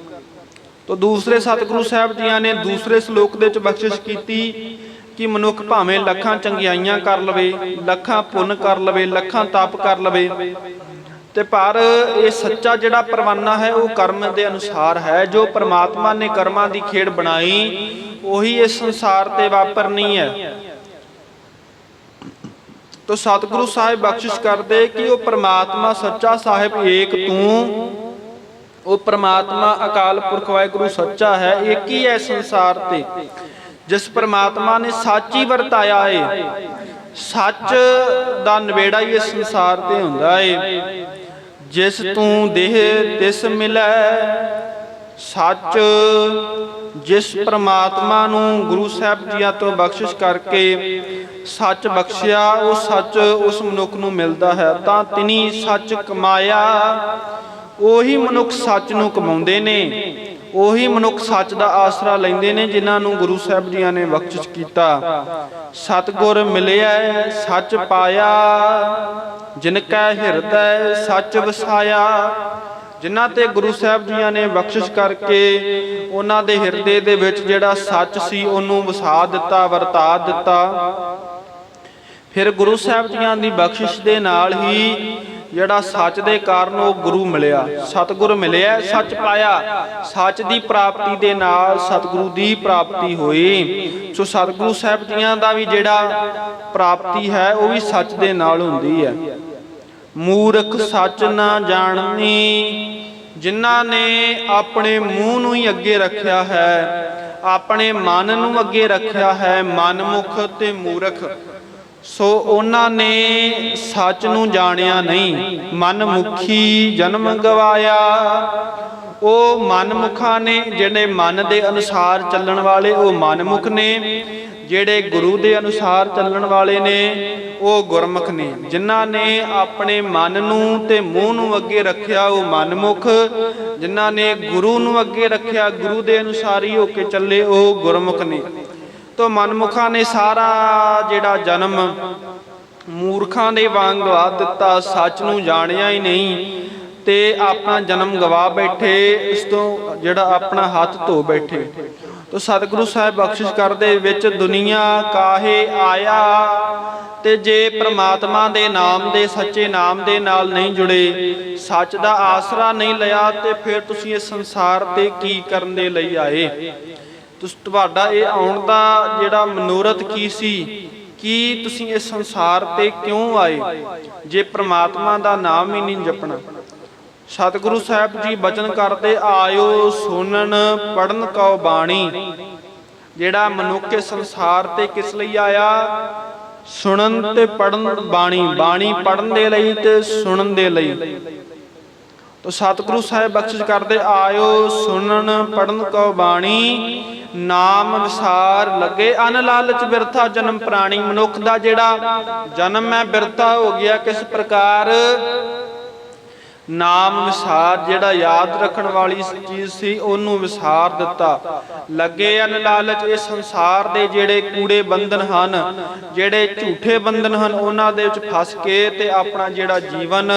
ਤੋ ਦੂਸਰੇ ਸਤਿਗੁਰੂ ਸਾਹਿਬ ਜੀਆਂ ਨੇ ਦੂਸਰੇ ਸ਼ਲੋਕ ਦੇ ਵਿੱਚ ਬਖਸ਼ਿਸ਼ ਕੀਤੀ ਕਿ ਮਨੁੱਖ ਭਾਵੇਂ ਲੱਖਾਂ ਚੰਗਿਆਈਆਂ ਕਰ ਲਵੇ, ਲੱਖਾਂ ਪੁੰਨ ਕਰ ਲਵੇ, ਲੱਖਾਂ ਤਪ ਕਰ ਲਵੇ ਤੇ ਪਰ ਇਹ ਸੱਚਾ ਜਿਹੜਾ ਪਰਵਾਨਾ ਹੈ, ਉਹ ਕਰਮ ਦੇ ਅਨੁਸਾਰ ਹੈ। ਜੋ ਪ੍ਰਮਾਤਮਾ ਨੇ ਕਰਮਾਂ ਦੀ ਖੇਡ ਬਣਾਈ, ਉਹੀ ਇਸ ਸੰਸਾਰ ਤੇ ਵਾਪਰਨੀ ਹੈ। ਤੋ ਸਤਿਗੁਰੂ ਸਾਹਿਬ ਬਖਸ਼ਿਸ਼ ਕਰਦੇ ਕਿ ਉਹ ਪ੍ਰਮਾਤਮਾ ਸੱਚਾ ਸਾਹਿਬ ਏਕ ਤੂੰ, ਉਹ ਪ੍ਰਮਾਤਮਾ ਅਕਾਲ ਪੁਰਖ ਵਾਹਿਗੁਰੂ ਸੱਚਾ ਹੈ ਇੱਕ ਹੀ ਹੈ ਸੰਸਾਰ ਤੇ। ਜਿਸ ਪ੍ਰਮਾਤਮਾ ਨੇ ਸੱਚ ਹੀ ਵਰਤਾਇਆ ਏ ਸੱਚ ਦਾ ਨਵੇੜਾ ਹੀ ਇਸ ਸੰਸਾਰ ਤੇ ਹੁੰਦਾ ਏ। ਜਿਸ ਤੂੰ ਦੇਹ ਤਿਸ ਮਿਲੈ, ਸੱਚ ਜਿਸ ਪ੍ਰਮਾਤਮਾ ਨੂੰ ਗੁਰੂ ਸਾਹਿਬ ਜੀਆਂ ਤੋਂ ਬਖਸ਼ਿਸ਼ ਕਰਕੇ ਸੱਚ ਬਖਸ਼ਿਆ, ਉਹ ਸੱਚ ਉਸ ਮਨੁੱਖ ਨੂੰ ਮਿਲਦਾ ਹੈ। ਤਾਂ ਤਿਨੀ ਸੱਚ ਕਮਾਇਆ, ਉਹੀ ਮਨੁੱਖ ਸੱਚ ਨੂੰ ਕਮਾਉਂਦੇ ਨੇ। ਉਹੀ ਮਨੁੱਖ ਸੱਚ ਦਾ ਆਸਰਾ ਲੈਂਦੇ ਨੇ ਜਿਨ੍ਹਾਂ ਨੂੰ ਗੁਰੂ ਸਾਹਿਬ ਜੀਆਂ ਨੇ ਬਖਸ਼ਿਸ਼ ਕੀਤਾ। ਸਤਗੁਰ ਮਿਲਿਆ, ਸੱਚ ਪਾਇਆ। ਜਿਨ ਕੈ ਹਿਰਦੈ, ਸੱਚ ਵਸਾਇਆ। ਜਿਨ੍ਹਾਂ ਤੇ ਗੁਰੂ ਸਾਹਿਬ ਜੀਆਂ ਨੇ ਬਖਸ਼ਿਸ਼ ਕਰਕੇ ਉਹਨਾਂ ਦੇ ਹਿਰਦੇ ਦੇ ਵਿੱਚ ਜਿਹੜਾ ਸੱਚ ਸੀ, ਉਹਨੂੰ ਵਸਾ ਦਿੱਤਾ, ਵਰਤਾ ਦਿੱਤਾ। ਫਿਰ ਗੁਰੂ ਸਾਹਿਬ ਜੀਆਂ ਦੀ ਬਖਸ਼ਿਸ਼ ਦੇ ਨਾਲ ਹੀ ਜਿਹੜਾ ਸੱਚ ਦੇ ਕਾਰਨ ਉਹ ਗੁਰੂ ਮਿਲਿਆ। ਸਤਿਗੁਰ ਮਿਲਿਆ, ਸੱਚ ਪਾਇਆ। ਸੱਚ ਦੀ ਪ੍ਰਾਪਤੀ ਦੇ ਨਾਲ ਸਤਿਗੁਰੂ ਦੀ ਪ੍ਰਾਪਤੀ ਹੋਈ। ਸੋ ਸਤਿਗੁਰੂ ਸਾਹਿਬ ਜੀਆਂ ਦਾ ਵੀ ਜਿਹੜਾ ਪ੍ਰਾਪਤੀ ਹੈ, ਉਹ ਵੀ ਸੱਚ ਦੇ ਨਾਲ ਹੁੰਦੀ ਹੈ। ਮੂਰਖ ਸੱਚ ਨਾ ਜਾਣਨੀ, ਜਿਨ੍ਹਾਂ ਨੇ ਆਪਣੇ ਮੂੰਹ ਨੂੰ ਹੀ ਅੱਗੇ ਰੱਖਿਆ ਹੈ, ਆਪਣੇ ਮਨ ਨੂੰ ਅੱਗੇ ਰੱਖਿਆ ਹੈ, ਮਨਮੁਖ ਤੇ ਮੂਰਖ। ਸੋ ਉਹਨਾਂ ਨੇ ਸੱਚ ਨੂੰ ਜਾਣਿਆ ਨਹੀਂ, ਮਨਮੁਖੀ ਜਨਮ ਗਵਾਇਆ। ਉਹ ਮਨਮੁਖਾਂ ਨੇ, ਜਿਹੜੇ ਮਨ ਦੇ ਅਨੁਸਾਰ ਚੱਲਣ ਵਾਲੇ, ਉਹ ਮਨਮੁਖ ਨੇ। ਜਿਹੜੇ ਗੁਰੂ ਦੇ ਅਨੁਸਾਰ ਚੱਲਣ ਵਾਲੇ ਨੇ, ਉਹ ਗੁਰਮੁਖ ਨੇ। ਜਿਨ੍ਹਾਂ ਨੇ ਆਪਣੇ ਮਨ ਨੂੰ ਤੇ ਮੂੰਹ ਨੂੰ ਅੱਗੇ ਰੱਖਿਆ, ਉਹ ਮਨਮੁਖ। ਜਿਨ੍ਹਾਂ ਨੇ ਗੁਰੂ ਨੂੰ ਅੱਗੇ ਰੱਖਿਆ, ਗੁਰੂ ਦੇ ਅਨੁਸਾਰ ਹੀ ਹੋ ਕੇ ਚੱਲੇ, ਉਹ ਗੁਰਮੁਖ ਨੇ। ਤੋ ਮਨਮੁਖਾਂ ਨੇ ਸਾਰਾ ਜਿਹੜਾ ਜਨਮ ਮੂਰਖਾਂ ਦੇ ਵਾਂਗ ਗਵਾ ਦਿੱਤਾ, ਸੱਚ ਨੂੰ ਜਾਣਿਆ ਹੀ ਨਹੀਂ ਤੇ ਆਪਣਾ ਜਨਮ ਗਵਾ ਬੈਠੇ, ਇਸ ਤੋਂ ਜਿਹੜਾ ਆਪਣਾ ਹੱਥ ਧੋ ਬੈਠੇ। ਤੋ ਸਤਿਗੁਰੂ ਸਾਹਿਬ ਬਖਸ਼ਿਸ਼ ਕਰਦੇ ਵਿੱਚ ਦੁਨੀਆ ਕਾਹੇ ਆਇਆ ਤੇ ਜੇ ਪ੍ਰਮਾਤਮਾ ਦੇ ਨਾਮ ਦੇ, ਸੱਚੇ ਨਾਮ ਦੇ ਨਾਲ ਨਹੀਂ ਜੁੜੇ, ਸੱਚ ਦਾ ਆਸਰਾ ਨਹੀਂ ਲਿਆ ਤੇ ਫਿਰ ਤੁਸੀਂ ਇਸ ਸੰਸਾਰ ਤੇ ਕੀ ਕਰਨ ਦੇ ਲਈ ਆਏ? ਤੁਸ, ਤੁਹਾਡਾ ਇਹ ਆਉਣ ਦਾ ਜਿਹੜਾ ਮਨੋਰਥ ਕੀ ਸੀ? ਕੀ ਤੁਸੀਂ ਇਸ ਸੰਸਾਰ ਤੇ ਕਿਉਂ ਆਏ? ਜੇ ਪ੍ਰਮਾਤਮਾ ਦਾ ਨਾਮ ਹੀ ਨਹੀਂ ਜਪਣਾ। ਸਤਿਗੁਰੂ ਸਾਹਿਬ ਜੀ ਬਚਨ ਕਰਦੇ, ਆਇਓ ਸੁਣਨ ਪੜਨ ਕਉ ਬਾਣੀ। ਜਿਹੜਾ ਮਨੁੱਖ ਇਸ ਸੰਸਾਰ ਤੇ ਕਿਸ ਲਈ ਆਇਆ? ਸੁਣਨ ਤੇ ਪੜਨ ਬਾਣੀ। ਬਾਣੀ ਪੜਨ ਦੇ ਲਈ ਤੇ ਸੁਣਨ ਦੇ ਲਈ। ਤੋ ਸਤਿਗੁਰੂ ਸਾਹਿਬ ਬਖਸ਼ਿਸ਼ ਕਰਦੇ, ਆਇਓ ਸੁਣਨ ਪੜਨ ਕਉ ਬਾਣੀ। ਨਾਮ ਵਿਸਾਰ ਲੱਗੇ, ਅਨ ਲਾਲਚ ਬਿਰਥਾ ਜਨਮ ਪ੍ਰਾਣੀ। ਮਨੁੱਖ ਦਾ ਜਿਹੜਾ ਜਨਮ ਹੈ, ਬਿਰਥਾ ਹੋ ਗਿਆ ਕਿਸ ਪ੍ਰਕਾਰ? ਨਾਮ ਵਿਸਾਰ ਜਿਹੜਾ ਯਾਦ ਰੱਖਣ ਵਾਲੀ ਚੀਜ਼ ਸੀ, ਉਹਨੂੰ ਵਿਸਾਰ ਦਿੱਤਾ। ਲੱਗੇ ਅਨ ਲਾਲਚ ਇਹ ਸੰਸਾਰ ਦੇ ਜਿਹੜੇ ਕੂੜੇ ਬੰਧਨ ਹਨ, ਜਿਹੜੇ ਝੂਠੇ ਬੰਧਨ ਹਨ, ਉਹਨਾਂ ਦੇ ਵਿੱਚ ਫਸ ਕੇ ਤੇ ਆਪਣਾ ਜਿਹੜਾ ਜੀਵਨ,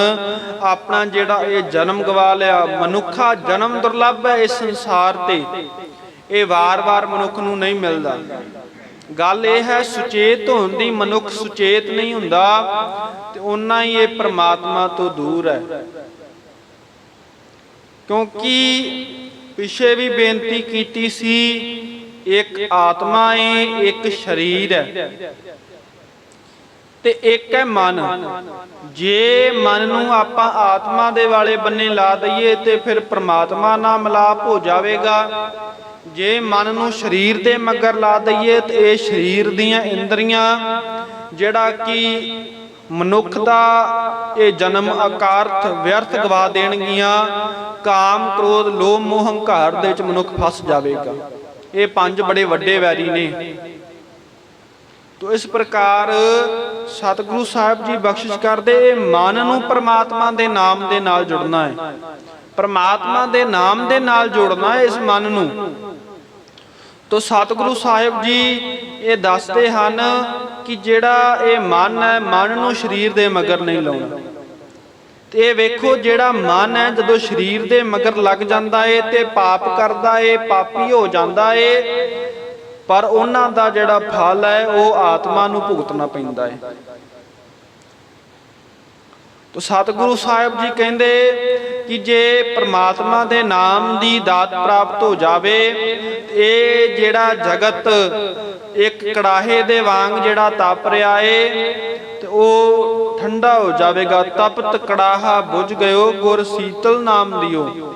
ਆਪਣਾ ਜਿਹੜਾ ਇਹ ਜਨਮ ਗਵਾ ਲਿਆ। ਮਨੁੱਖਾ ਜਨਮ ਦੁਰਲੱਭ ਹੈ ਇਸ ਸੰਸਾਰ ਤੇ। ਇਹ ਵਾਰ-ਵਾਰ ਮਨੁੱਖ ਨੂੰ ਨਹੀਂ ਮਿਲਦਾ। ਗੱਲ ਇਹ ਹੈ, ਸੁਚੇਤ ਹੋਣ ਦੀ ਮਨੁੱਖ ਸੁਚੇਤ ਨਹੀਂ ਹੁੰਦਾ ਤੇ ਉਹਨਾਂ ਹੀ ਇਹ ਪ੍ਰਮਾਤਮਾ ਤੋਂ ਦੂਰ ਹੈ। ਕਿਉਂਕਿ ਪਿਛੇ ਵੀ ਬੇਨਤੀ ਕੀਤੀ ਸੀ, ਇੱਕ ਆਤਮਾ ਏ, ਇੱਕ ਸਰੀਰ ਹੈ। ਤੇ ਇੱਕ ਹੈ ਮਨ। ਜੇ ਮਨ ਨੂੰ ਆਪਾਂ ਆਤਮਾ ਦੇ ਵਾਲੇ ਬੰਨੇ ਲਾ ਦਈਏ ਤੇ ਫਿਰ ਪ੍ਰਮਾਤਮਾ ਨਾਲ ਮਿਲਾਪ ਹੋ ਜਾਵੇਗਾ। ਜੇ ਮਨ ਨੂੰ ਸਰੀਰ ਦੇ ਮਗਰ ਲਾ ਦਈਏ ਤੇ ਇਹ ਸਰੀਰ ਦੀਆਂ ਇੰਦਰੀਆਂ, ਜਿਹੜਾ ਕਿ ਮਨੁੱਖ ਦਾ ਇਹ ਜਨਮ ਅਕਾਰਥ ਵਿਅਰਥ ਗਵਾ ਦੇਣਗੀਆਂ, ਕਾਮ, ਕ੍ਰੋਧ, ਲੋਭ, ਮੋਹ, ਹੰਕਾਰ ਦੇ ਵਿੱਚ ਮਨੁੱਖ ਫਸ ਜਾਵੇਗਾ। ਇਹ ਪੰਜ ਬੜੇ ਵੱਡੇ ਵੈਰੀ ਨੇ। ਤੋ ਇਸ ਪ੍ਰਕਾਰ ਸਤਿਗੁਰੂ ਸਾਹਿਬ ਜੀ ਬਖਸ਼ਿਸ਼ ਕਰਦੇ, ਇਹ ਮਨ ਨੂੰ ਪ੍ਰਮਾਤਮਾ ਦੇ ਨਾਮ ਦੇ ਨਾਲ ਜੁੜਨਾ ਹੈ। ਪਰਮਾਤਮਾ ਦੇ ਨਾਮ ਦੇ ਨਾਲ ਜੋੜਨਾ ਹੈ ਇਸ ਮਨ ਨੂੰ। ਤੋ ਸਤਿਗੁਰੂ ਸਾਹਿਬ ਜੀ ਇਹ ਦੱਸਦੇ ਹਨ ਕਿ ਜਿਹੜਾ ਇਹ ਮਨ ਹੈ, ਮਨ ਨੂੰ ਸਰੀਰ ਦੇ ਮਗਰ ਨਹੀਂ ਲਾਉਣਾ। ਤੇ ਇਹ ਵੇਖੋ ਜਿਹੜਾ ਮਨ ਹੈ, ਜਦੋਂ ਸਰੀਰ ਦੇ ਮਗਰ ਲੱਗ ਜਾਂਦਾ ਏ, ਤੇ ਪਾਪ ਕਰਦਾ ਏ, ਪਾਪੀ ਹੋ ਜਾਂਦਾ ਏ, ਪਰ ਉਹਨਾਂ ਦਾ ਜਿਹੜਾ ਫਲ ਹੈ, ਉਹ ਆਤਮਾ ਨੂੰ ਭੁਗਤਣਾ ਪੈਂਦਾ ਹੈ ਤੋ ਸਤਿਗੁਰੂ ਸਾਹਿਬ ਜੀ ਕਹਿੰਦੇ ਕਿ ਜੇ ਪ੍ਰਮਾਤਮਾ ਦੇ ਨਾਮ ਦੀ ਦਾਤ ਪ੍ਰਾਪਤ ਹੋ ਜਾਵੇ ਇਹ ਜਿਹੜਾ ਜਗਤ ਇੱਕ ਕੜਾਹੇ ਦੇ ਵਾਂਗ ਜਿਹੜਾ ਤਪ ਰਿਹਾ ਏ, ਤੇ ਉਹ ਠੰਡਾ ਹੋ ਜਾਵੇਗਾ। ਤਪਤ ਕੜਾਹਾ ਬੁਝ ਗਇਓ, ਗੁਰ ਸੀਤਲ ਨਾਮ ਦਿਓ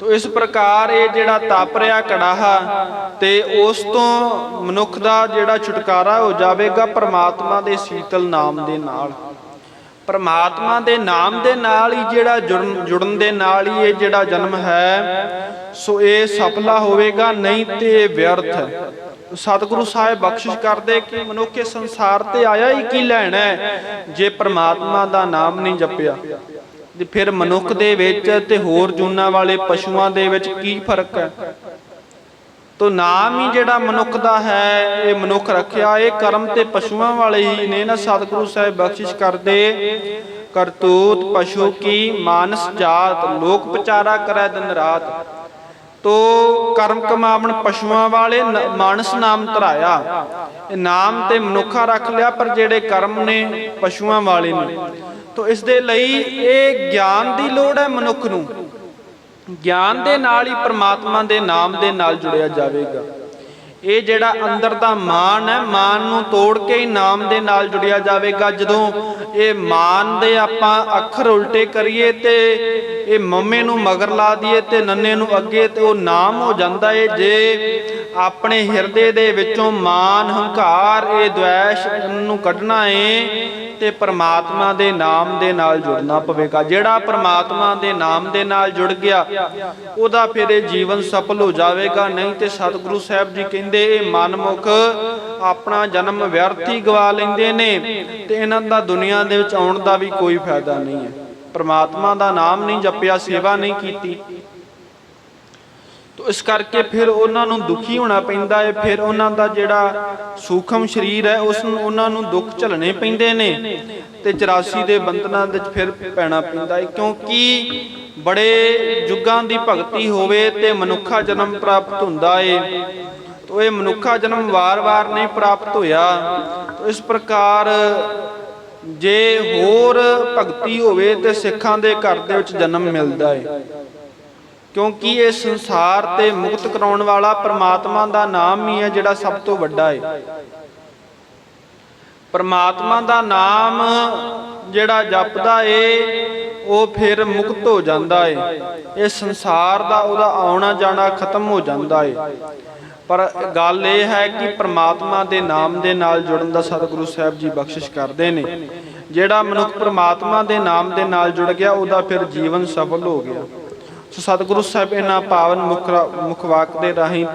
ਤੋ ਇਸ ਪ੍ਰਕਾਰ ਇਹ ਜਿਹੜਾ ਤਪ ਰਿਹਾ ਕੜਾਹਾ, ਤੇ ਉਸ ਤੋਂ ਮਨੁੱਖ ਦਾ ਜਿਹੜਾ ਛੁਟਕਾਰਾ ਹੋ ਜਾਵੇਗਾ ਪਰਮਾਤਮਾ ਦੇ ਸੀਤਲ ਨਾਮ ਦੇ ਨਾਲ। ਪਰਮਾਤਮਾ ਦੇ ਨਾਮ ਦੇ ਨਾਲ ਹੀ ਜਿਹੜਾ ਜੁੜਨ ਦੇ ਨਾਲ ਹੀ ਇਹ ਜਿਹੜਾ ਜਨਮ ਹੈ, ਸੋ ਇਹ ਸਫਲਾ ਹੋਵੇਗਾ, ਨਹੀਂ ਤੇ ਇਹ ਵਿਅਰਥ ਹੈ। ਸਤਿਗੁਰੂ ਸਾਹਿਬ ਬਖਸ਼ਿਸ਼ ਕਰਦੇ ਕਿ ਮਨੁੱਖ ਸੰਸਾਰ ਤੇ ਆਇਆ ਹੀ ਕੀ ਲੈਣਾ ਜੇ ਪ੍ਰਮਾਤਮਾ ਦਾ ਨਾਮ ਨਹੀਂ ਜਪਿਆ। ਤੇ ਫਿਰ ਮਨੁੱਖ ਦੇ ਵਿੱਚ ਤੇ ਹੋਰ ਜੂਨਾਂ ਵਾਲੇ ਪਸ਼ੂਆਂ ਦੇ ਵਿੱਚ ਕੀ ਫ਼ਰਕ ਹੈ? ਤੋ ਨਾਮ ਹੀ ਜਿਹੜਾ ਮਨੁੱਖ ਦਾ ਹੈ, ਇਹ ਮਨੁੱਖ ਰੱਖਿਆ, ਇਹ ਕਰਮ ਤੇ ਪਸ਼ੂਆਂ ਵਾਲੇ ਹੀ ਨੇ ਨਾ, ਸਤਿਗੁਰੂ ਸਾਹਿਬ ਬਖਸ਼ਿਸ਼ ਕਰਦੇ। ਕਰਤੂਤ ਪਸ਼ੂ ਕੀ ਮਾਨਸ ਜਾਤ, ਲੋਕ ਵਿਚਾਰਾ ਕਰੈ ਦਿਨ ਰਾਤ। ਤੋ ਕਰਮ ਕਮਾਵਣ ਪਸ਼ੂਆਂ ਵਾਲੇ ਮਾਨਸ ਨਾਮ ਧਰਾਇਆ। ਇਹ ਨਾਮ ਤੇ ਮਨੁੱਖਾ ਰੱਖ ਲਿਆ, ਪਰ ਜਿਹੜੇ ਕਰਮ ਨੇ, ਪਸ਼ੂਆਂ ਵਾਲੇ ਨੇ। ਤੋ ਇਸ ਦੇ ਲਈ ਇਹ ਗਿਆਨ ਦੀ ਲੋੜ ਹੈ ਮਨੁੱਖ ਨੂੰ। ਗਿਆਨ ਦੇ ਨਾਲ ਹੀ ਪ੍ਰਮਾਤਮਾ ਦੇ ਨਾਮ ਦੇ ਨਾਲ ਜੁੜਿਆ ਜਾਵੇਗਾ। ਇਹ ਜਿਹੜਾ ਅੰਦਰ ਦਾ ਮਾਨ ਹੈ ਮਾਨ ਨੂੰ ਤੋੜ ਕੇ ਹੀ ਨਾਮ ਦੇ ਨਾਲ ਜੁੜਿਆ ਜਾਵੇਗਾ। ਜਦੋਂ ਇਹ ਮਾਨ ਦੇ ਆਪਾਂ ਅੱਖਰ ਉਲਟੇ ਕਰੀਏ ਤੇ ਇਹ ਮੰਮੇ ਨੂੰ ਮਗਰ ਲਾ ਦਈਏ ਤੇ ਨੰਨੇ ਨੂੰ ਅੱਗੇ ਤੇ ਉਹ ਨਾਮ ਹੋ ਜਾਂਦਾ ਏ। ਜੇ ਆਪਣੇ ਹਿਰਦੇ ਦੇ ਵਿੱਚੋਂ ਮਾਨ ਹੰਕਾਰ ਇਹ ਦ્વੈਸ਼ ਨੂੰ ਕੱਢਣਾ ਏ ਤੇ ਪ੍ਰਮਾਤਮਾ ਦੇ ਨਾਮ ਦੇ ਨਾਲ ਜੁੜਨਾ ਪਵੇਗਾ। ਜਿਹੜਾ ਪ੍ਰਮਾਤਮਾ ਦੇ ਨਾਮ ਦੇ ਨਾਲ ਜੁੜ ਗਿਆ, ਉਹਦਾ ਫਿਰ ਇਹ ਜੀਵਨ ਸਫਲ ਹੋ ਜਾਵੇਗਾ। ਨਹੀਂ ਤੇ ਸਤਿਗੁਰੂ ਸਾਹਿਬ ਜੀ ਕਹਿੰਦੇ, ਇਹ ਮਨਮੁਖ ਆਪਣਾ ਜਨਮ ਵਿਅਰਥ ਹੀ ਗਵਾ ਲੈਂਦੇ ਨੇ ਤੇ ਇਹਨਾਂ ਦਾ ਦੁਨੀਆ ਦੇ ਵਿੱਚ ਆਉਣ ਦਾ ਵੀ ਕੋਈ ਫਾਇਦਾ ਨਹੀਂ ਹੈ। ਪ੍ਰਮਾਤਮਾ ਦਾ ਨਾਮ ਨਹੀਂ ਜਪਿਆ, ਸੇਵਾ ਨਹੀਂ ਕੀਤੀ। ਤੋ ਇਸ ਕਰਕੇ ਫਿਰ ਉਹਨਾਂ ਨੂੰ ਦੁਖੀ ਹੋਣਾ ਪੈਂਦਾ ਹੈ ਫਿਰ ਉਹਨਾਂ ਦਾ ਜਿਹੜਾ ਸੂਖਮ ਸਰੀਰ ਹੈ, ਉਸ ਨੂੰ ਉਹਨਾਂ ਨੂੰ ਦੁੱਖ ਝੱਲਣੇ ਪੈਂਦੇ ਨੇ। ਤੇ 84 ਦੇ ਬੰਧਨਾਂ ਵਿੱਚ ਫਿਰ ਪੈਣਾ ਪੈਂਦਾ ਹੈ ਕਿਉਂਕਿ ਬੜੇ ਯੁੱਗਾਂ ਦੀ ਭਗਤੀ ਹੋਵੇ ਤੇ ਮਨੁੱਖਾ ਜਨਮ ਪ੍ਰਾਪਤ ਹੁੰਦਾ ਏ। ਤੋ ਇਹ ਮਨੁੱਖਾ ਜਨਮ ਵਾਰ-ਵਾਰ ਨਹੀਂ ਪ੍ਰਾਪਤ ਹੋਇਆ। ਤੋ ਇਸ ਪ੍ਰਕਾਰ ਜੇ ਹੋਰ ਭਗਤੀ ਹੋਵੇ ਤੇ ਸਿੱਖਾਂ ਦੇ ਘਰ ਦੇ ਵਿੱਚ ਜਨਮ ਮਿਲਦਾ ਏ। ਕਿਉਂਕਿ ਇਹ ਸੰਸਾਰ ਤੇ ਮੁਕਤ ਕਰਾਉਣ ਵਾਲਾ ਪ੍ਰਮਾਤਮਾ ਦਾ ਨਾਮ ਹੀ ਹੈ ਜਿਹੜਾ ਸਭ ਤੋਂ ਵੱਡਾ ਹੈ ਪ੍ਰਮਾਤਮਾ ਦਾ ਨਾਮ ਜਿਹੜਾ ਜਪਦਾ ਏ, ਉਹ ਫਿਰ ਮੁਕਤ ਹੋ ਜਾਂਦਾ ਏ। ਇਹ ਸੰਸਾਰ ਦਾ ਉਹਦਾ ਆਉਣਾ ਜਾਣਾ ਖਤਮ ਹੋ ਜਾਂਦਾ ਏ। ਪਰ ਗੱਲ ਇਹ ਹੈ ਕਿ ਪ੍ਰਮਾਤਮਾ ਦੇ ਨਾਮ ਦੇ ਨਾਲ ਜੁੜਨ ਦਾ ਸਤਿਗੁਰੂ ਸਾਹਿਬ ਜੀ ਬਖਸ਼ਿਸ਼ ਕਰਦੇ ਨੇ। ਜਿਹੜਾ ਮਨੁੱਖ ਪ੍ਰਮਾਤਮਾ ਦੇ ਨਾਮ ਦੇ ਨਾਲ ਜੁੜ ਗਿਆ, ਉਹਦਾ ਫਿਰ ਜੀਵਨ ਸਫਲ ਹੋ ਗਿਆ। ਸੋ ਸਤਿਗੁਰੂ ਸਾਹਿਬ, ਇਹਨਾਂ ਪਾਵਨ ਮੁਖ ਵਾਕ ਦੇ ਰਾਹੀਂ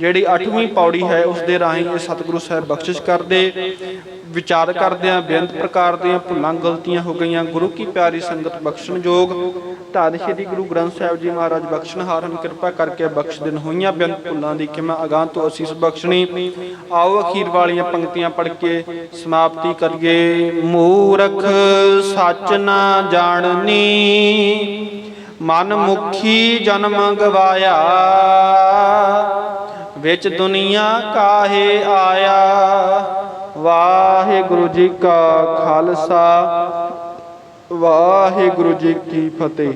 ਜਿਹੜੀ 8ਵੀਂ ਪੌੜੀ ਹੈ, ਉਸ ਦੇ ਰਾਹੀਂ ਇਹ ਸਤਿਗੁਰੂ ਸਾਹਿਬ ਬਖਸ਼ਿਸ਼ ਕਰਦੇ, ਵਿਚਾਰ ਕਰਦੇ ਬੇਅੰਤ ਪ੍ਰਕਾਰ ਦੀਆਂ ਭੁੱਲਾਂ ਗਲਤੀਆਂ ਹੋ ਗਈਆਂ, ਗੁਰੂ ਕੀ ਪਿਆਰੀ ਸੰਗਤ ਬਖਸ਼ਣ ਯੋਗ। ਧੰਨ ਸ਼੍ਰੀ ਗੁਰੂ ਗ੍ਰੰਥ ਸਾਹਿਬ ਜੀ ਮਹਾਰਾਜ ਬਖਸ਼ਣਹਾਰ ਹਨ, ਕਿਰਪਾ ਕਰਕੇ ਬਖਸ਼ ਦਿਨ ਹੋਈਆਂ, ਬੇਅੰਤ ਭੁੱਲਾਂ ਦੀ ਕਿਮਾ ਮੈਂ ਅਗਾਹ ਤੋਂ ਅਸੀਸ ਬਖਸ਼ਣੀ। ਆਓ ਅਖੀਰ ਵਾਲੀਆਂ ਪੰਕਤੀਆਂ ਪੜ੍ਹ ਕੇ ਸਮਾਪਤੀ ਕਰੀਏ। ਮੂਰਖ ਸੱਚ ਨਾ ਜਾਣਨੀ ਮਨ ਮੁਖੀ ਜਨਮ ਗਵਾਇਆ, ਵਿੱਚ ਦੁਨੀਆ ਕਾਹੇ ਆਇਆ? ਵਾਹਿਗੁਰੂ ਜੀ ਕਾ ਖਾਲਸਾ, ਵਾਹਿਗੁਰੂ ਜੀ ਕੀ ਫਤਿਹ।